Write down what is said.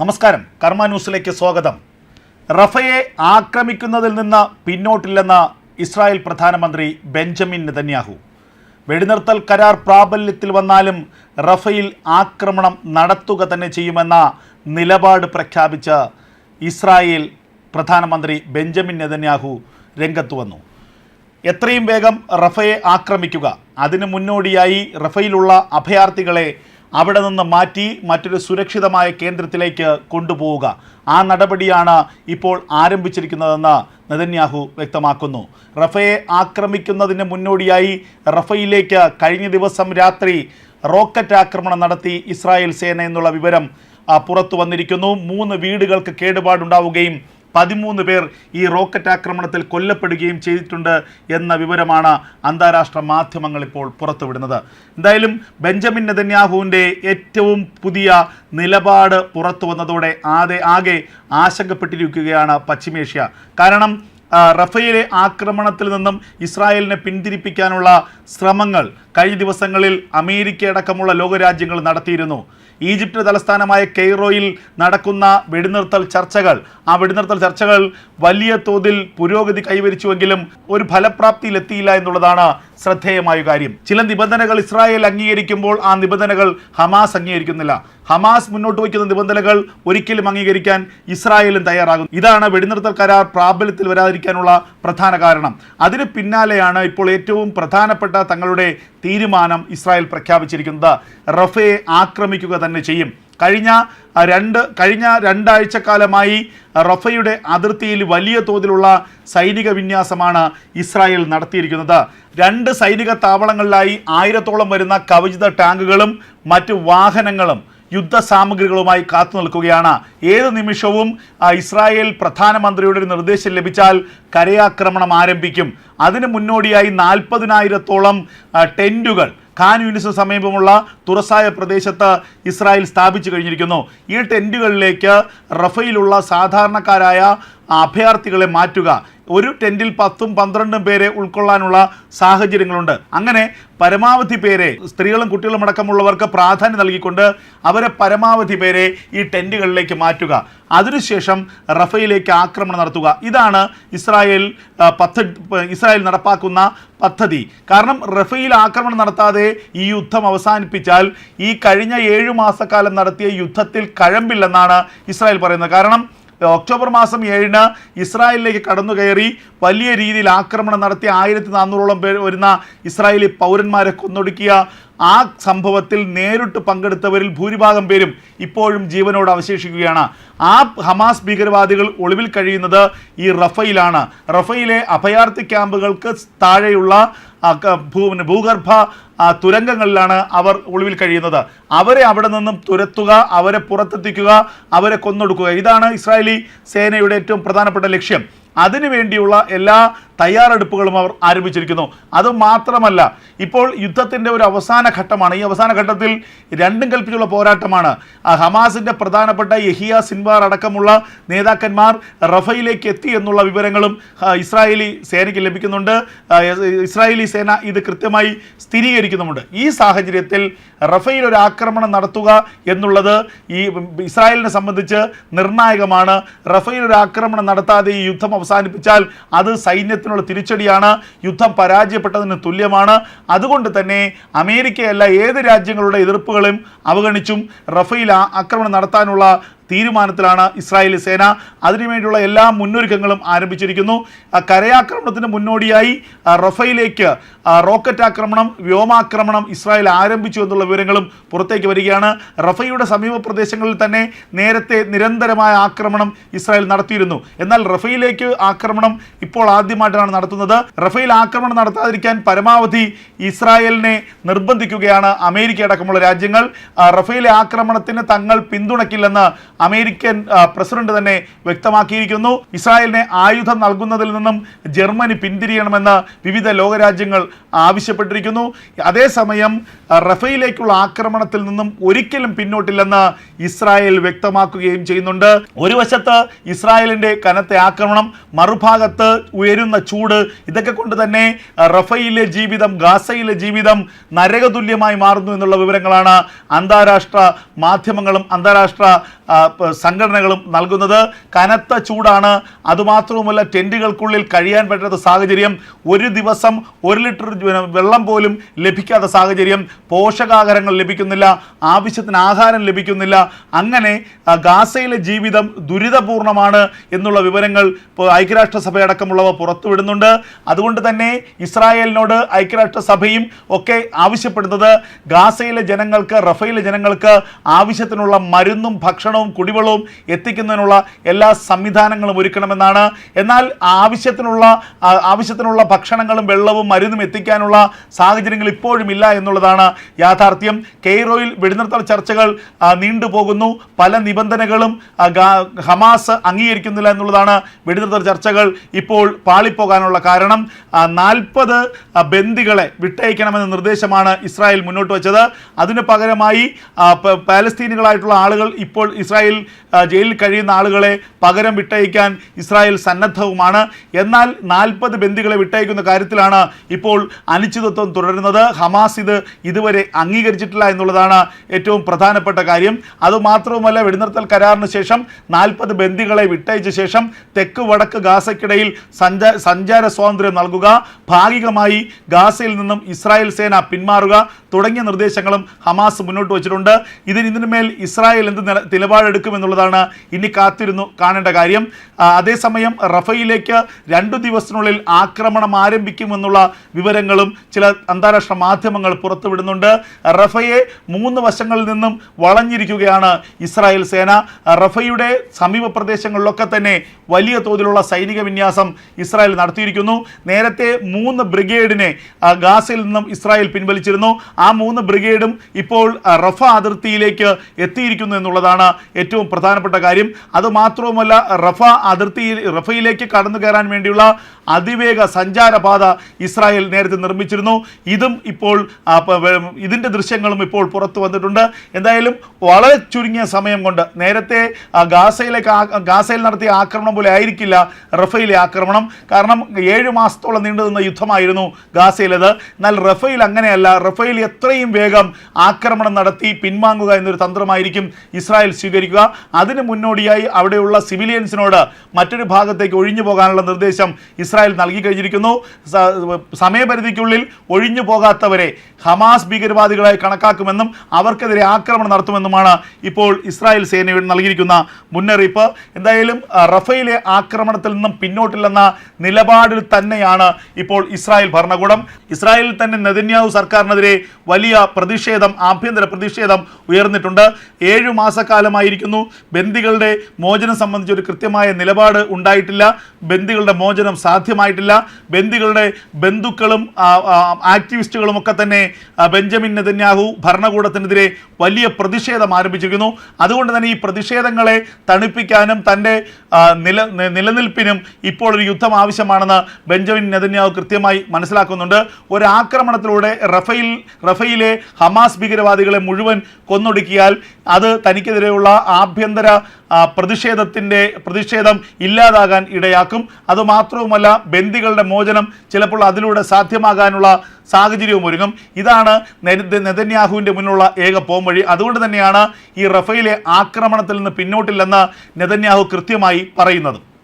നമസ്കാരം. കർമ്മ ന്യൂസിലേക്ക് സ്വാഗതം. റഫയെ ആക്രമിക്കുന്നതിൽ നിന്ന് പിന്നോട്ടില്ലെന്ന് ഇസ്രായേൽ പ്രധാനമന്ത്രി ബെഞ്ചമിൻ നെതന്യാഹു. വെടിനിർത്തൽ കരാർ പ്രാബല്യത്തിൽ വന്നാലും റഫയിൽ ആക്രമണം നടത്തുക തന്നെ ചെയ്യുമെന്ന നിലപാട് പ്രഖ്യാപിച്ച് ഇസ്രായേൽ പ്രധാനമന്ത്രി ബെഞ്ചമിൻ നെതന്യാഹു രംഗത്ത് വന്നു. എത്രയും വേഗം റഫയെ ആക്രമിക്കുക. അതിന് മുന്നോടിയായി റഫയിലുള്ള അഭയാർത്ഥികളെ അവിടെ നിന്ന് മാറ്റി മറ്റൊരു സുരക്ഷിതമായ കേന്ദ്രത്തിലേക്ക് കൊണ്ടുപോവുക. ആ നടപടിയാണ് ഇപ്പോൾ ആരംഭിച്ചിരിക്കുന്നതെന്ന് നെതന്യാഹു വ്യക്തമാക്കുന്നു. റഫയെ ആക്രമിക്കുന്നതിന് മുന്നോടിയായി റഫയിലേക്ക് കഴിഞ്ഞ ദിവസം രാത്രി റോക്കറ്റ് ആക്രമണം നടത്തി ഇസ്രായേൽ സേന എന്നുള്ള വിവരം പുറത്തു വന്നിരിക്കുന്നു. മൂന്ന് വീടുകൾക്ക് കേടുപാടുണ്ടാവുകയും പതിമൂന്ന് പേർ ഈ റോക്കറ്റ് ആക്രമണത്തിൽ കൊല്ലപ്പെടുകയും ചെയ്തിട്ടുണ്ട് എന്ന വിവരമാണ് അന്താരാഷ്ട്ര മാധ്യമങ്ങൾ ഇപ്പോൾ പുറത്തുവിടുന്നത്. എന്തായാലും ബെഞ്ചമിൻ നെതന്യാഹുവിന്റെ ഏറ്റവും പുതിയ നിലപാട് പുറത്തു വന്നതോടെ ആകെ ആകെ ആശങ്കപ്പെട്ടിരിക്കുകയാണ് പശ്ചിമേഷ്യ. കാരണം ആ, റഫേലെ ആക്രമണത്തിൽ നിന്നും ഇസ്രായേലിനെ പിന്തിരിപ്പിക്കാനുള്ള ശ്രമങ്ങൾ കഴിഞ്ഞ ദിവസങ്ങളിൽ അമേരിക്ക അടക്കമുള്ള ലോകരാജ്യങ്ങൾ നടത്തിയിരുന്നു. ഈജിപ്ത് തലസ്ഥാനമായ കെയ്റോയിൽ നടക്കുന്ന വെടിനിർത്തൽ ചർച്ചകൾ ആ വെടിനിർത്തൽ ചർച്ചകൾ വലിയ തോതിൽ പുരോഗതി കൈവരിച്ചുവെങ്കിലും ഒരു ഫലപ്രാപ്തിയിലെത്തിയില്ല എന്നുള്ളതാണ് ശ്രദ്ധേയമായ കാര്യം. ചില നിബന്ധനകൾ ഇസ്രായേൽ അംഗീകരിക്കുമ്പോൾ ആ നിബന്ധനകൾ ഹമാസ് അംഗീകരിക്കുന്നില്ല. ഹമാസ് മുന്നോട്ട് വയ്ക്കുന്ന നിബന്ധനകൾ ഒരിക്കലും അംഗീകരിക്കാൻ ഇസ്രായേലും തയ്യാറാകും ഇതാണ് വെടിനിർത്തൽ കരാർ പ്രാബല്യത്തിൽ വരാതിരിക്കാനുള്ള പ്രധാന കാരണം. അതിന് പിന്നാലെയാണ് ഇപ്പോൾ ഏറ്റവും പ്രധാനപ്പെട്ട തങ്ങളുടെ തീരുമാനം ഇസ്രായേൽ പ്രഖ്യാപിച്ചിരിക്കുന്നത്. റഫയെ ആക്രമിക്കുക തന്നെ ചെയ്യും. കഴിഞ്ഞ രണ്ട് കഴിഞ്ഞ രണ്ടാഴ്ചക്കാലമായി റഫയുടെ അതിർത്തിയിൽ വലിയ തോതിലുള്ള സൈനിക വിന്യാസമാണ് ഇസ്രായേൽ നടത്തിയിരിക്കുന്നത്. രണ്ട് സൈനിക താവളങ്ങളിലായി ആയിരത്തോളം വരുന്ന കവചിത ടാങ്കുകളും മറ്റ് വാഹനങ്ങളും യുദ്ധ സാമഗ്രികളുമായി കാത്തു നിൽക്കുകയാണ്. ഏത് നിമിഷവും ഇസ്രായേൽ പ്രധാനമന്ത്രിയുടെ ഒരു നിർദ്ദേശം ലഭിച്ചാൽ കരയാക്രമണം ആരംഭിക്കും. അതിന് മുന്നോടിയായി നാൽപ്പതിനായിരത്തോളം ടെന്റുകൾ ഖാൻ യൂനിസിന് സമീപമുള്ള തുറസായ പ്രദേശത്ത് ഇസ്രായേൽ സ്ഥാപിച്ചു കഴിഞ്ഞിരിക്കുന്നു. ഈ ടെന്റുകളിലേക്ക് റഫയിലുള്ള സാധാരണക്കാരായ അഭയാർത്ഥികളെ മാറ്റുക. ഒരു ടെന്റിൽ പത്തും പന്ത്രണ്ടും പേരെ ഉൾക്കൊള്ളാനുള്ള സാഹചര്യങ്ങളുണ്ട്. അങ്ങനെ പരമാവധി പേരെ സ്ത്രീകളും കുട്ടികളും അടക്കമുള്ളവർക്ക് പ്രാധാന്യം നൽകിക്കൊണ്ട് അവരെ പരമാവധി പേരെ ഈ ടെന്റുകളിലേക്ക് മാറ്റുക. അതിനുശേഷം റഫയിലേക്ക് ആക്രമണം നടത്തുക. ഇതാണ് ഇസ്രായേൽ പദ്ധ ഇസ്രായേൽ നടപ്പാക്കുന്ന പദ്ധതി. കാരണം റഫയിൽ ആക്രമണം നടത്താതെ ഈ യുദ്ധം അവസാനിപ്പിച്ചാൽ ഈ കഴിഞ്ഞ ഏഴു മാസക്കാലം നടത്തിയ യുദ്ധത്തിൽ കഴമ്പില്ലെന്നാണ് ഇസ്രായേൽ പറയുന്നത്. കാരണം ഒക്ടോബർ മാസം ഏഴിന് ഇസ്രായേലിലേക്ക് കടന്നു കയറി വലിയ രീതിയിൽ ആക്രമണം നടത്തി ആയിരത്തി നാനൂറോളം പേർ വരുന്ന ഇസ്രായേലി പൗരന്മാരെ കൊന്നൊടുക്കിയ ആ സംഭവത്തിൽ നേരിട്ട് പങ്കെടുത്തവരിൽ ഭൂരിഭാഗം പേരും ഇപ്പോഴും ജീവനോട് അവശേഷിക്കുകയാണ്. ആ ഹമാസ് ഭീകരവാദികൾ ഒളിവിൽ കഴിയുന്നത് ഈ റഫയിലാണ്. റഫയിലെ അഭയാർത്ഥി ക്യാമ്പുകൾക്ക് താഴെയുള്ള ആ, ക- ഭൂ- പിന്നെ ഭൂഗർഭ തുരങ്കങ്ങളിലാണ് അവർ ഒളിവിൽ കഴിയുന്നത്. അവരെ അവിടെ നിന്നും തുരത്തുക അവരെ പുറത്തെത്തിക്കുക അവരെ കൊന്നൊടുക്കുക. ഇതാണ് ഇസ്രായേലി സേനയുടെ ഏറ്റവും പ്രധാനപ്പെട്ട ലക്ഷ്യം. അതിനു വേണ്ടിയുള്ള എല്ലാ തയ്യാറെടുപ്പുകളും അവർ ആരംഭിച്ചിരിക്കുന്നു. അത് മാത്രമല്ല ഇപ്പോൾ യുദ്ധത്തിന്റെ ഒരു അവസാന ഘട്ടമാണ്. ഈ അവസാന ഘട്ടത്തിൽ രണ്ടും കൽപ്പിച്ചുള്ള പോരാട്ടമാണ്. ഹമാസിന്റെ പ്രധാനപ്പെട്ട യഹിയ സിൻവാർ അടക്കമുള്ള നേതാക്കന്മാർ റഫയിലേക്ക് എത്തി എന്നുള്ള വിവരങ്ങളും ഇസ്രായേലി സേനയ്ക്ക് ലഭിക്കുന്നുണ്ട്. ഇസ്രായേലി സേന ഇത് കൃത്യമായി സ്ഥിരീകരിക്കുന്നുമുണ്ട്. ഈ സാഹചര്യത്തിൽ റഫയിൽ ഒരു ആക്രമണം നടത്തുക എന്നുള്ളത് ഈ ഇസ്രായേലിനെ സംബന്ധിച്ച് നിർണായകമാണ്. റഫയിൽ ഒരു ആക്രമണം നടത്താതെ ഈ യുദ്ധം അവസാനിപ്പിച്ചാൽ അത് സൈന്യത്തിനുള്ള തിരിച്ചടിയാണ്. യുദ്ധം പരാജയപ്പെട്ടതിന് തുല്യമാണ്. അതുകൊണ്ട് തന്നെ അമേരിക്കയല്ല ഏത് രാജ്യങ്ങളുടെ എതിർപ്പുകളും അവഗണിച്ചും റഫയിൽ ആക്രമണം നടത്താനുള്ള തീരുമാനത്തിലാണ് ഇസ്രായേലി സേന അതിനുവേണ്ടിയുള്ള എല്ലാ മുന്നൊരുക്കങ്ങളും ആരംഭിച്ചിരിക്കുന്നു. കരയാക്രമണത്തിന് മുന്നോടിയായി റഫയിലേക്ക് റോക്കറ്റ് ആക്രമണം വ്യോമാക്രമണം ഇസ്രായേൽ ആരംഭിച്ചു എന്നുള്ള വിവരങ്ങളും പുറത്തേക്ക് വരികയാണ്. റഫയുടെ സമീപ പ്രദേശങ്ങളിൽ തന്നെ നേരത്തെ നിരന്തരമായ ആക്രമണം ഇസ്രായേൽ നടത്തിയിരുന്നു. എന്നാൽ റഫയിലേക്ക് ആക്രമണം ഇപ്പോൾ ആദ്യമായിട്ടാണ് നടത്തുന്നത്. റഫയിൽ ആക്രമണം നടത്താതിരിക്കാൻ പരമാവധി ഇസ്രായേലിനെ നിർബന്ധിക്കുകയാണ് അമേരിക്ക അടക്കമുള്ള രാജ്യങ്ങൾ. റഫയിലെ ആക്രമണത്തിന് തങ്ങൾ പിന്തുണയ്ക്കില്ലെന്ന് അമേരിക്കൻ പ്രസിഡന്റ് തന്നെ വ്യക്തമാക്കിയിരിക്കുന്നു. ഇസ്രായേലിനെ ആയുധം നൽകുന്നതിൽ നിന്നും ജർമ്മനി പിന്തിരിയണമെന്ന് വിവിധ ലോകരാജ്യങ്ങൾ ആവശ്യപ്പെട്ടിരിക്കുന്നു. അതേസമയം റഫയിലേക്കുള്ള ആക്രമണത്തിൽ നിന്നും ഒരിക്കലും പിന്നോട്ടില്ലെന്ന് ഇസ്രായേൽ വ്യക്തമാക്കുകയും ചെയ്യുന്നുണ്ട്. ഒരു വശത്ത് ഇസ്രായേലിന്റെ കനത്ത ആക്രമണം മറുഭാഗത്ത് ഉയരുന്ന ചൂട് ഇതൊക്കെ കൊണ്ട് തന്നെ റഫയിലെ ജീവിതം ഗാസയിലെ ജീവിതം നരകതുല്യമായി മാറുന്നു എന്നുള്ള വിവരങ്ങളാണ് അന്താരാഷ്ട്ര മാധ്യമങ്ങളും അന്താരാഷ്ട്ര സംഘടനകളും നൽകുന്നത്. കനത്ത ചൂടാണ്. അതുമാത്രവുമല്ല ടെന്റുകൾക്കുള്ളിൽ കഴിയാൻ പറ്റാത്ത സാഹചര്യം. ഒരു ദിവസം ഒരു ലിറ്റർ വെള്ളം പോലും ലഭിക്കാത്ത സാഹചര്യം പോഷകാഹാരങ്ങൾ ലഭിക്കുന്നില്ല ആവശ്യത്തിന് ആഹാരം ലഭിക്കുന്നില്ല. അങ്ങനെ ഗാസയിലെ ജീവിതം ദുരിതപൂർണമാണ് എന്നുള്ള വിവരങ്ങൾ ഇപ്പോൾ ഐക്യരാഷ്ട്രസഭയടക്കമുള്ളവ പുറത്തുവിടുന്നുണ്ട്. അതുകൊണ്ട് തന്നെ ഇസ്രായേലിനോട് ഐക്യരാഷ്ട്രസഭയും ഒക്കെ ആവശ്യപ്പെടുന്നത് ഗാസയിലെ ജനങ്ങൾക്ക് റഫയിലെ ജനങ്ങൾക്ക് ആവശ്യത്തിനുള്ള മരുന്നും ഭക്ഷണവും കുടിവെള്ളവും എത്തിക്കുന്നതിനുള്ള എല്ലാ സംവിധാനങ്ങളും ഒരുക്കണമെന്നാണ്. എന്നാൽ ആവശ്യത്തിനുള്ള ആവശ്യത്തിനുള്ള ഭക്ഷണങ്ങളും വെള്ളവും മരുന്നും എത്തിക്കാനുള്ള സാഹചര്യങ്ങൾ ഇപ്പോഴും ഇല്ല എന്നുള്ളതാണ് യാഥാർത്ഥ്യം. കെയ്റോയിൽ വെടിനിർത്തൽ ചർച്ചകൾ നീണ്ടുപോകുന്നു പല നിബന്ധനകളും ഹമാസ് അംഗീകരിക്കുന്നില്ല എന്നുള്ളതാണ് വെടിനിർത്തൽ ചർച്ചകൾ ഇപ്പോൾ പാളിപ്പോകാനുള്ള കാരണം. നാൽപ്പത് ബന്ദികളെ വിട്ടയക്കണമെന്ന നിർദ്ദേശമാണ് ഇസ്രായേൽ മുന്നോട്ട് വെച്ചത്. അതിന് പകരമായി പാലസ്തീനുകളായിട്ടുള്ള ആളുകൾ ഇപ്പോൾ ഇസ്രായേൽ ജയിലിൽ കഴിയുന്ന ആളുകളെ പകരം വിട്ടയക്കാൻ ഇസ്രായേൽ സന്നദ്ധവുമാണ്. എന്നാൽ നാൽപ്പത് ബന്ദികളെ വിട്ടയക്കുന്ന കാര്യത്തിലാണ് ഇപ്പോൾ അനിശ്ചിതത്വം തുടരുന്നത്. ഹമാസ് ഇത് ഇതുവരെ അംഗീകരിച്ചിട്ടില്ല എന്നുള്ളതാണ് ഏറ്റവും പ്രധാനപ്പെട്ട കാര്യം. അതുമാത്രവുമല്ല വെടിനിർത്തൽ കരാറിന് ശേഷം നാൽപ്പത് ബന്ദികളെ വിട്ടയച്ച ശേഷം തെക്ക് വടക്ക് ഗാസയ്ക്കിടയിൽ സഞ്ചാ സഞ്ചാര സ്വാതന്ത്ര്യം നൽകുക. ഭാഗികമായി ഗാസയിൽ നിന്നും ഇസ്രായേൽ സേന പിന്മാറുക തുടങ്ങിയ നിർദ്ദേശങ്ങളും ഹമാസ് മുന്നോട്ട് വച്ചിട്ടുണ്ട്. ഇതിന് ഇതിനുമേൽ ഇസ്രായേൽ എന്ത് നില നിലപാടെടുക്കുമെന്നുള്ളതാണ് ഇനി കാത്തിരുന്നു കാണേണ്ട കാര്യം. അതേസമയം റഫയിലേക്ക് രണ്ടു ദിവസത്തിനുള്ളിൽ ആക്രമണം ആരംഭിക്കുമെന്നുള്ള വിവരങ്ങളും ചില അന്താരാഷ്ട്ര മാധ്യമങ്ങൾ പുറത്തുവിടുന്നുണ്ട്. റഫയെ മൂന്ന് വശങ്ങളിൽ നിന്നും വളഞ്ഞിരിക്കുകയാണ് ഇസ്രായേൽ സേന. റഫയുടെ സമീപ പ്രദേശങ്ങളിലൊക്കെ തന്നെ വലിയ തോതിലുള്ള സൈനിക വിന്യാസം ഇസ്രായേൽ നടത്തിയിരിക്കുന്നു. നേരത്തെ മൂന്ന് ബ്രിഗേഡിനെ ഗാസയിൽ നിന്നും ഇസ്രായേൽ പിൻവലിച്ചിരുന്നു. ആ മൂന്ന് ബ്രിഗേഡും ഇപ്പോൾ റഫ അതിർത്തിയിലേക്ക് എത്തിയിരിക്കുന്നു എന്നുള്ളതാണ് ഏറ്റവും പ്രധാനപ്പെട്ട കാര്യം. അതുമാത്രവുമല്ല റഫ അതിർത്തിയിൽ റഫയിലേക്ക് കടന്നു കയറാൻ വേണ്ടിയുള്ള അതിവേഗ സഞ്ചാരപാത ഇസ്രായേൽ നേരത്തെ നിർമ്മിച്ചിരുന്നു. ഇതും ഇപ്പോൾ ഇതിന്റെ ദൃശ്യങ്ങളും ഇപ്പോൾ പുറത്തു വന്നിട്ടുണ്ട്. എന്തായാലും വളരെ ചുരുങ്ങിയ സമയം കൊണ്ട് നേരത്തെ ഗാസയിലേക്ക് ഗാസയിൽ നടത്തിയ ആക്രമണം പോലെ ആയിരിക്കില്ല റഫയിലെ ആക്രമണം. കാരണം ഏഴ് മാസത്തോളം നീണ്ടു നിന്ന യുദ്ധമായിരുന്നു ഗാസയിലത്. എന്നാൽ റഫയിൽ അങ്ങനെയല്ല. റഫയിൽ എത്രയും വേഗം ആക്രമണം നടത്തി പിൻവാങ്ങുക എന്നൊരു തന്ത്രമായിരിക്കും ഇസ്രായേൽ സ്വീകരിക്കുക. അതിന് മുന്നോടിയായി അവിടെയുള്ള സിവിലിയൻസിനോട് മറ്റൊരു ഭാഗത്തേക്ക് ഒഴിഞ്ഞു പോകാനുള്ള നിർദ്ദേശം ഇസ്രായേൽ നൽകി കഴിഞ്ഞിരിക്കുന്നു. സ- സമയപരിധിക്കുള്ളിൽ ഒഴിഞ്ഞു പോകാത്തവരെ ഹമാസ് ഭീകരവാദികളായി കണക്കാക്കുമെന്നും അവർക്കെതിരെ ആക്രമണം നടത്തുമെന്നുമാണ് ഇപ്പോൾ ഇസ്രായേൽ സേന നൽകിയിരിക്കുന്ന മുന്നറിയിപ്പ്. എന്തായാലും റഫയിലെ ആക്രമണത്തിൽ നിന്നും പിന്നോട്ടില്ലെന്ന നിലപാടിൽ തന്നെയാണ് ഇപ്പോൾ ഇസ്രായേൽ ഭരണകൂടം. ഇസ്രായേലിൽ തന്നെ നെതന്യാഹു സർക്കാരിനെതിരെ വലിയ പ്രതിഷേധം ആഭ്യന്തര പ്രതിഷേധം ഉയർന്നിട്ടുണ്ട്. ഏഴു മാസക്കാലമായിരിക്കുന്നു. ബന്ദികളുടെ മോചനം സംബന്ധിച്ച് ഒരു കൃത്യമായ നിലപാട് ഉണ്ടായിട്ടില്ല. ബന്ദികളുടെ മോചനം സാധ്യമായിട്ടില്ല. ബന്ദികളുടെ ബന്ധുക്കളും ആക്ടിവിസ്റ്റുകളും ഒക്കെ തന്നെ ബെഞ്ചമിൻ നെതന്യാഹു ഭരണകൂടത്തിനെതിരെ വലിയ പ്രതിഷേധം ആരംഭിച്ചിരിക്കുന്നു. അതുകൊണ്ട് തന്നെ ഈ പ്രതിഷേധങ്ങളെ തണുപ്പിക്കാനും തന്റെ നില നിലനിൽപ്പിനും ഇപ്പോൾ ഒരു യുദ്ധം ആവശ്യമാണെന്ന് ബെഞ്ചമിൻ നെതന്യാഹു കൃത്യമായി മനസ്സിലാക്കുന്നുണ്ട്. ഒരാക്രമണത്തിലൂടെ റഫയിൽ റഫയിലെ ഹമാസ് ഭീകരവാദികളെ മുഴുവൻ കൊന്നൊടുക്കിയാൽ അത് തനിക്കെതിരെയുള്ള ആഭ്യന്തര പ്രതിഷേധത്തിന്റെ പ്രതിഷേധം ഇല്ലാതാകാൻ ഇടയാക്കും. അതുമാത്രവുമല്ല ബന്ദികളുടെ മോചനം ചിലപ്പോൾ അതിലൂടെ സാധ്യമാകാനുള്ള സാഹചര്യവും ഒരുങ്ങും. ഇതാണ് നെതന്യാഹുവിന്റെ മുന്നിലുള്ള ഏക പോംവഴി അതുകൊണ്ട് തന്നെയാണ് ഈ റഫയിലെ ആക്രമണത്തിൽ നിന്ന് പിന്നോട്ടില്ലെന്ന് നെതന്യാഹു കൃത്യമായി പറയുന്നത്.